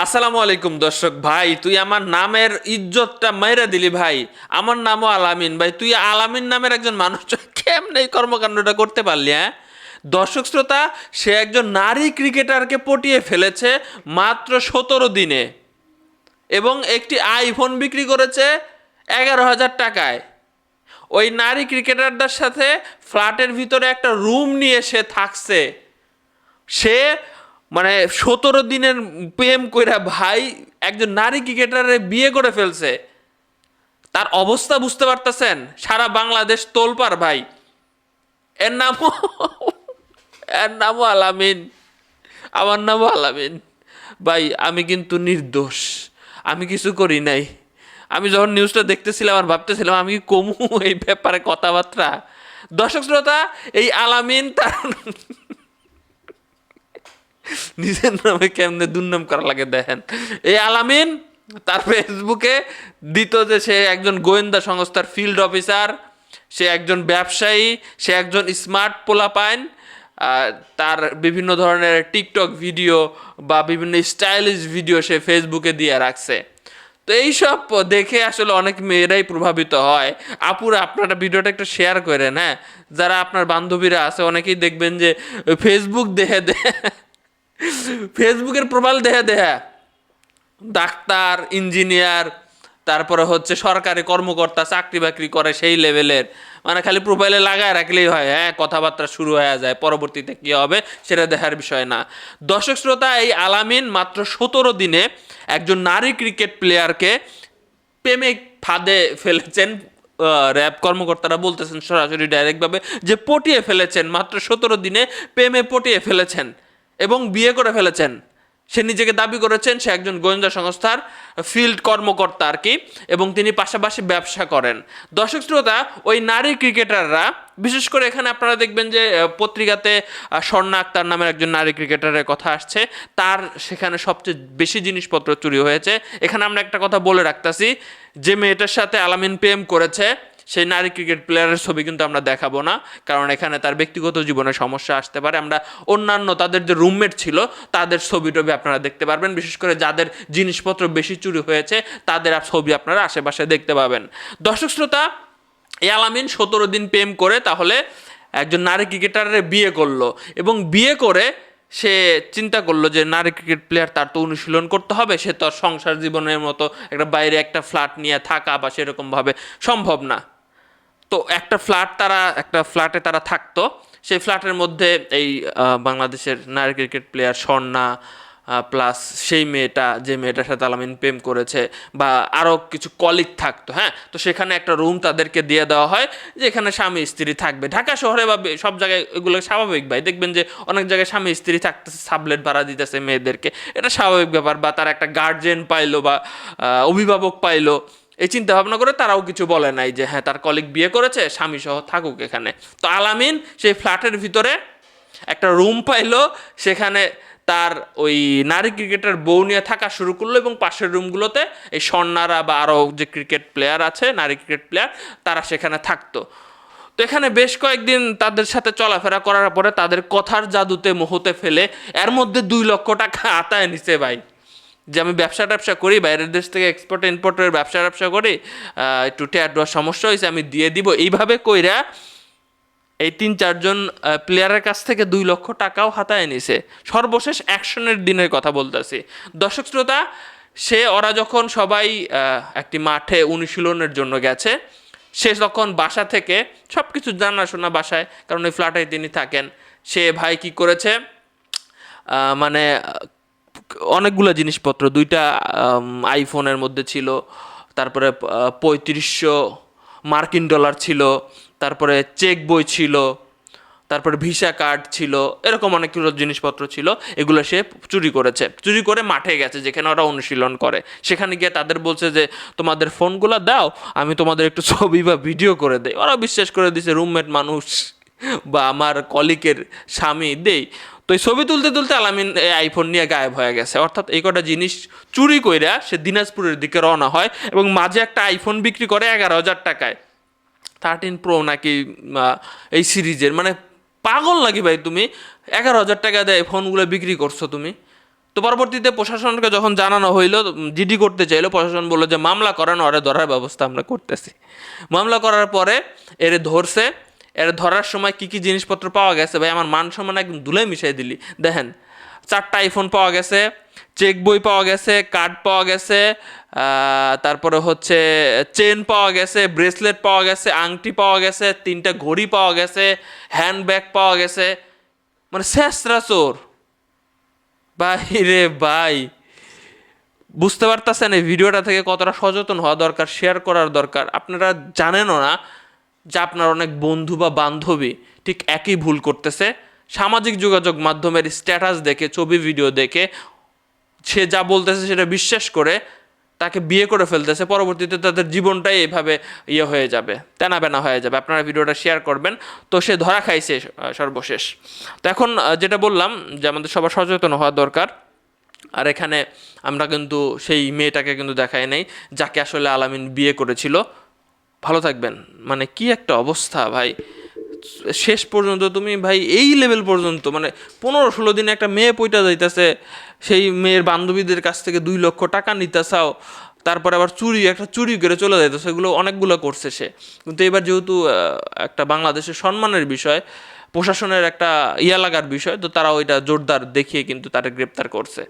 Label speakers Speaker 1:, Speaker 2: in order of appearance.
Speaker 1: আসসালামু আলাইকুম দর্শক ভাই, তুই আমার নামের ইজ্জতটা মাইরা দিলি ভাই। আমার নামও আলামিন। ভাই, তুই আলামিন নামের একজন মানুষ কেমনে এই কর্মকাণ্ডটা করতে পারলি হ্যাঁ? দর্শক শ্রোতা, সে একজন নারী ক্রিকেটারকে পটিয়ে ফেলেছে মাত্র সতেরো দিনে এবং একটি আইফোন বিক্রি করেছে এগারো হাজার টাকায়। ওই নারী ক্রিকেটারদের সাথে ফ্ল্যাটের ভিতরে একটা রুম নিয়ে সে থাকছে। সে মানে সতেরো দিনের প্রেম কইরা ভাই একজন নারী ক্রিকেটারে বিয়ে করে ফেলছে। তার অবস্থা বুঝতে পারতেছেন? সারা বাংলাদেশ তোলপার ভাই। এর নামও এর নামও আলামিন। আমার নামও আলামিন। ভাই, আমি কিন্তু নির্দোষ। আমি কিছু করি নাই। আমি যখন নিউজটা দেখতেছিলাম আর ভাবতেছিলাম, আমি কমু এই ব্যাপারে কথাবার্তা? দর্শক শ্রোতা, এই আলামিন তার নিজের নামে কেমনে দুর্নাম করা লাগে দেখেন। এই আলামিন তার ফেসবুকে দিত যে সে একজন গোয়েন্দা সংস্থার ফিল্ড অফিসার সে একজন ব্যবসায়ী সে একজন স্মার্ট পোলাপাইন আহ, তার বিভিন্ন ধরনের টিকটক ভিডিও বা বিভিন্ন স্টাইলিশ ভিডিও সে ফেসবুকে দিয়ে রাখছে। তো এইসব দেখে আসলে অনেক মেয়েরাই প্রভাবিত হয়। আপুরা আপনারা ভিডিওটা একটু শেয়ার করেন হ্যাঁ? যারা আপনার বান্ধবীরা আছে অনেকেই দেখবেন যে ফেসবুক দেখে দেখে ফেসবুকের প্রোফাইল দেখে দেখে ডাক্তার, ইঞ্জিনিয়ার, তারপরে হচ্ছে সরকারি কর্মকর্তা, চাকরি বাকরি করে সেই লেভেলের। মানে খালি প্রোফাইলে লাগায় রাখলেই হয় হ্যাঁ কথাবার্তা শুরু হয়ে যায়, পরবর্তীতে কী হবে সেটা দেখার বিষয় না। দর্শক শ্রোতা, এই আলামিন মাত্র সতেরো দিনে একজন নারী ক্রিকেট প্লেয়ারকে প্রেমে ফাঁদে ফেলেছেন র্যাব কর্মকর্তারা বলতেছেন সরাসরি ডাইরেক্টভাবে যে পটিয়ে ফেলেছেন, মাত্র সতেরো দিনে প্রেমে পটিয়ে ফেলেছেন। এবং বিয়ে করে ফেলেছেন। সে নিজেকে দাবি করেছেন, সে একজন গোয়েন্দা সংস্থার ফিল্ড কর্মকর্তা আর কি, এবং তিনি পাশাপাশি ব্যবসা করেন। দর্শক শ্রোতা, ওই নারী ক্রিকেটাররা, বিশেষ করে এখানে আপনারা দেখবেন যে পত্রিকাতে স্বর্ণা আক্তার নামের একজন নারী ক্রিকেটারের কথা আসছে। তার সেখানে সবচেয়ে বেশি জিনিসপত্র চুরি হয়েছে। এখানে আমরা একটা কথা বলে রাখতেছি, যে মেয়েটার সাথে আলামিন প্রেম করেছে সেই নারী ক্রিকেট প্লেয়ারের ছবি কিন্তু আমরা দেখাবো না, কারণ এখানে তার ব্যক্তিগত জীবনে সমস্যা আসতে পারে। আমরা অন্যান্য তাদের যে রুমমেট ছিল, তাদের ছবি টবি আপনারা দেখতে পারবেন, বিশেষ করে যাদের জিনিসপত্র বেশি চুরি হয়েছে, তাদের ছবি আপনারা আশেপাশে দেখতে পাবেন। দর্শক শ্রোতা আলামিন সতেরো দিন প্রেম করে তাহলে একজন নারী ক্রিকেটারের বিয়ে করল এবং বিয়ে করে সে চিন্তা করল যে নারী ক্রিকেট প্লেয়ার তার তো অনুশীলন করতে হবে, সে তো সংসার জীবনের মতো একটা বাইরে একটা ফ্ল্যাট নিয়ে থাকা বা সেরকমভাবে সম্ভব না। তো একটা ফ্ল্যাট তারা, একটা ফ্ল্যাটে তারা থাকতো। সেই ফ্ল্যাটের মধ্যে এই বাংলাদেশের নারী ক্রিকেট প্লেয়ার স্বর্ণা প্লাস সেই মেয়েটা, যে মেয়েটার সাথে আলামিন প্রেম করেছে বা আরও কিছু কলিগ থাকতো হ্যাঁ? তো সেখানে একটা রুম তাদেরকে দিয়ে দেওয়া হয় যে এখানে স্বামী স্ত্রী থাকবে। ঢাকা শহরে বা সব জায়গায় এগুলো স্বাভাবিক ভাই। দেখবেন যে অনেক জায়গায় স্বামী স্ত্রী থাকতেছে, সাবলেট ভাড়া দিতেছে মেয়েদেরকে। এটা স্বাভাবিক ব্যাপার বা তার একটা গার্জেন পাইলো বা অভিভাবক পাইলো। এই চিন্তা ভাবনা করে তারাও কিছু বলে নাই যে হ্যাঁ তার কলিগ বিয়ে করেছে স্বামী সহ থাকুক এখানে। তো আলামিন সেই ফ্ল্যাটের ভিতরে একটা রুম পাইলো, সেখানে তার ওই নারী ক্রিকেটার বউ নিয়ে থাকা শুরু করল এবং পাশের রুমগুলোতে এই স্বর্ণারা বা আরও যে ক্রিকেট প্লেয়ার আছে, নারী ক্রিকেট প্লেয়ার তারা সেখানে থাকতো। তো এখানে বেশ কয়েকদিন তাদের সাথে চলাফেরা করার পরে তাদের কথার জাদুতে মোহতে ফেলে, এর মধ্যে দুই লক্ষ টাকা আতায় নিছে ভাই। যে আমি ব্যবসা ট্যাবসা করি, বাইরের দেশ থেকে এক্সপোর্ট ইম্পোর্টের ব্যবসা ট্যাবসা করি একটু দেওয়ার সমস্যা হয়েছে, আমি দিয়ে দিব। এইভাবে কইরা এই তিন চারজন প্লেয়ারের কাছ থেকে দুই লক্ষ টাকাও হাতায় নিছে। সর্বশেষ অ্যাকশনের দিনের কথা বলতেছি। দর্শক শ্রোতা, সে ওরা যখন সবাই একটি মাঠে অনুশীলনের জন্য গেছে, সে তখন বাসা থেকে সব কিছু জানাশোনা বাসায়, কারণ ওই ফ্ল্যাটে তিনি থাকেন। সে ভাই কি করেছে? মানে অনেকগুলো জিনিসপত্র, দুইটা আইফোনের মধ্যে ছিল, তারপরে পঁয়ত্রিশশো মার্কিন ডলার ছিল, তারপরে চেক বই ছিল, তারপরে ভিসা কার্ড ছিল, এরকম অনেকগুলো জিনিসপত্র ছিল, এগুলো সে চুরি করেছে। চুরি করে মাঠে গেছে, যেখানে ওরা অনুশীলন করে। সেখানে গিয়ে তাদের বলছে যে, তোমাদের ফোনগুলো দাও, আমি তোমাদের একটু ছবি বা ভিডিও করে দেই। ওরা বিশ্বাস করে দিছে রুমমেট মানুষ বা আমার কলিকের স্বামী দেই। তো এই ছবি তুলতে তুলতে আলামিন এই আইফোন নিয়ে গায়েব হয়ে গেছে। অর্থাৎ এই কটা জিনিস চুরি কইরা সে দিনাজপুরের দিকে রওনা হয় এবং মাঝে একটা আইফোন বিক্রি করে এগারো হাজার টাকায়। থার্টিন প্রো নাকি এই সিরিজের। মানে পাগল নাকি ভাই তুমি? এগারো হাজার টাকা দেয় ফোনগুলো বিক্রি করছ তুমি। তো পরবর্তীতে প্রশাসনকে যখন জানানো হইল জিডি করতে চাইলো, প্রশাসন বলল যে, মামলা করানো ওরে ধরার ব্যবস্থা আমরা করতেছি। মামলা করার পরে এরে ধরছে এর ধরার সময় কি কি জিনিসপত্র পাওয়া গেছে? ভাই, আমার মান সম্মান একদম দুলে মিশাই দিলি। দেখেন, চারটা আইফোন পাওয়া গেছে চেক বই পাওয়া গেছে কার্ড পাওয়া গেছে তারপরে হচ্ছে চেন পাওয়া গেছে ব্রেসলেট পাওয়া গেছে, আংটি পাওয়া গেছে, তিনটা ঘড়ি পাওয়া গেছে হ্যান্ডব্যাগ পাওয়া গেছে। মানে শেষরা চোর। ভাই রে ভাই, বুঝতে পারতেছেন এই ভিডিওটা থেকে কতটা সচেতন হওয়া দরকার শেয়ার করার দরকার। আপনারা জানেনও না যে আপনার অনেক বন্ধু বা বান্ধবী ঠিক একই ভুল করতেছে। সামাজিক যোগাযোগ মাধ্যমের স্ট্যাটাস দেখে, ছবি ভিডিও দেখে সে যা বলতেছে সেটা বিশ্বাস করে তাকে বিয়ে করে ফেলতেছে। পরবর্তীতে তাদের জীবনটাই এভাবে ইয়ে হয়ে যাবে তেনা বেনা হয়ে যাবে। আপনারা ভিডিওটা শেয়ার করবেন। তো সে ধরা খাইছে সর্বশেষ। তো এখন যেটা বললাম যে আমাদের সবার সচেতন হওয়া দরকার। আর এখানে আমরা কিন্তু সেই মেয়েটাকে কিন্তু দেখাই নাই, যাকে আসলে আলামিন বিয়ে করেছিল। ভালো থাকবেন। মানে কি একটা অবস্থা ভাই। শেষ পর্যন্ত তুমি ভাই এই লেভেল পর্যন্ত মানে পনেরো ষোলো দিনে একটা মেয়ে পইটা যাইতেছে, সেই মেয়ের বান্ধবীদের কাছ থেকে দুই লক্ষ টাকা নিতে চাও, তারপরে আবার চুরি, একটা চুরি করে চলে যাইতেছে সেগুলো অনেকগুলো করছে সে। কিন্তু এবার যেহেতু একটা বাংলাদেশের সম্মানের বিষয়, প্রশাসনের একটা ইয়া লাগার বিষয়, তো তারা ওইটা জোরদার দেখিয়ে কিন্তু তারা গ্রেপ্তার করছে।